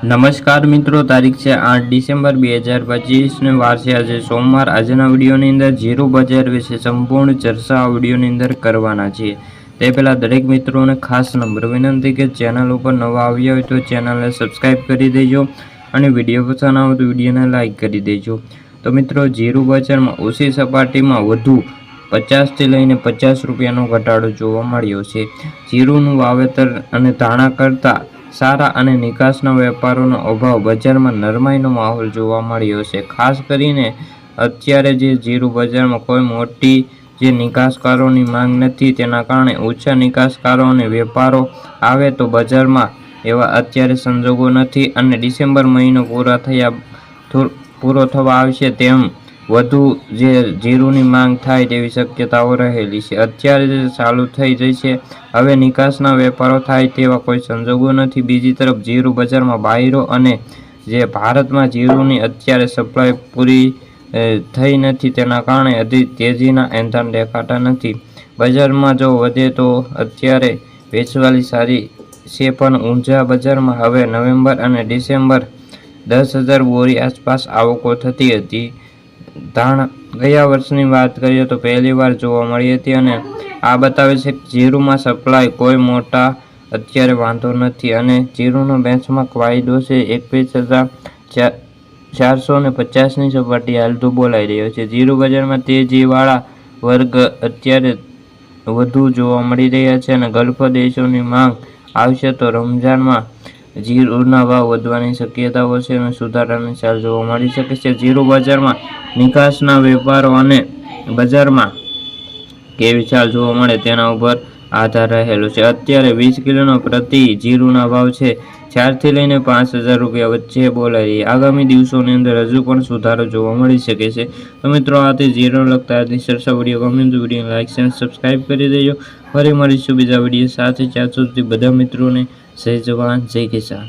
નમસ્કાર મિત્રો, તારીખ છે આઠ ડિસેમ્બર બે હજાર પચીસને વાર છે આજે સોમવાર. આજના વિડીયોની અંદર ઝીરો બજાર વિશે સંપૂર્ણ ચર્ચા વિડીયોની અંદર કરવાના છીએ. તે પહેલાં દરેક મિત્રોને ખાસ નંબર વિનંતી કે ચેનલ ઉપર નવા આવ્યા હોય તો ચેનલને સબસ્ક્રાઈબ કરી દેજો અને વીડિયો પસંદ આવે તો વિડીયોને લાઇક કરી દેજો. તો મિત્રો, ઝીરો બજારમાં ઓછી સપાટીમાં વધુ પચાસથી લઈને પચાસ રૂપિયાનો ઘટાડો જોવા મળ્યો છે. જીરુનું વાવેતર અને ધાણા કરતાં સારા અને નિકાસના વેપારોનો અભાવ બજારમાં નરમાઈનો માહોલ જોવા મળ્યો છે. ખાસ કરીને અત્યારે જે જીરું બજારમાં કોઈ મોટી જે નિકાસકારોની માંગ નથી, તેના કારણે ઓછા નિકાસકારો અને વેપારો આવે તો બજારમાં એવા અત્યારે સંજોગો નથી અને ડિસેમ્બર મહિનો પૂરા થયા, પૂરો થવા આવશે તેમ વધુ જે જીરુની માંગ થાય તેવી શક્યતાઓ રહેલી છે. અત્યારે ચાલુ થઈ જશે હવે નિકાસના વેપારો થાય તેવા કોઈ સંજોગો નથી. બીજી તરફ, જીરું બજારમાં બાયરો અને જે ભારતમાં જીરુની અત્યારે સપ્લાય પૂરી થઈ નથી તેના કારણે હજી તેજીના એંધણ દેખાતા નથી. બજારમાં જો વધે તો અત્યારે વેચવાલી સારી છે, પણ ઊંઝા બજારમાં હવે નવેમ્બર અને ડિસેમ્બર દસ હજાર બોરી આસપાસ આવકો થતી હતી. ધાણ ગયા વર્ષની વાત કરીએ તો પહેલી વાર જોવા મળી હતી અને આ બતાવે છે કે જીરુમાં સપ્લાય કોઈ મોટા અત્યારે વાંધો નથી અને જીરુનો બેન્ચમાર્ક વાયદો છે એકવીસ હજાર ચાર ચારસો ને પચાસની સપાટી હાલતું બોલાઈ રહ્યો છે. જીરુ બજારમાં તેજીવાળા વર્ગ અત્યારે વધુ જોવા મળી રહ્યા છે અને ગલ્ફ દેશોની માંગ આવશે તો રમઝાનમાં જીરુના ભાવ વધવાની શક્યતાઓ છે અને સુધારાની ચાલ જોવા મળી શકે છે. જીરુ બજારમાં નિકાસના વેપારો અને બજારમાં કેવી ચાલ જોવા મળે તેના ઉપર આધાર રહેલો છે. અત્યારે વીસ કિલોનો પ્રતિ જીરુના ભાવ છે. ચારથી લઈને પાંચ હજાર રૂપિયા વચ્ચે બોલાય. આગામી દિવસોની અંદર હજુ પણ સુધારો જોવા મળી શકે છે. તો મિત્રો, આ તે જીરો લગતા આજની સરસા વીડિયો. ગમે તો વીડિયો લાઈક અને સબસ્ક્રાઈબ કરી દેજો. ફરી મળીશું બીજા વીડિયો સાથે. ચાર સુધી બધા મિત્રોને Sejwan Zegeja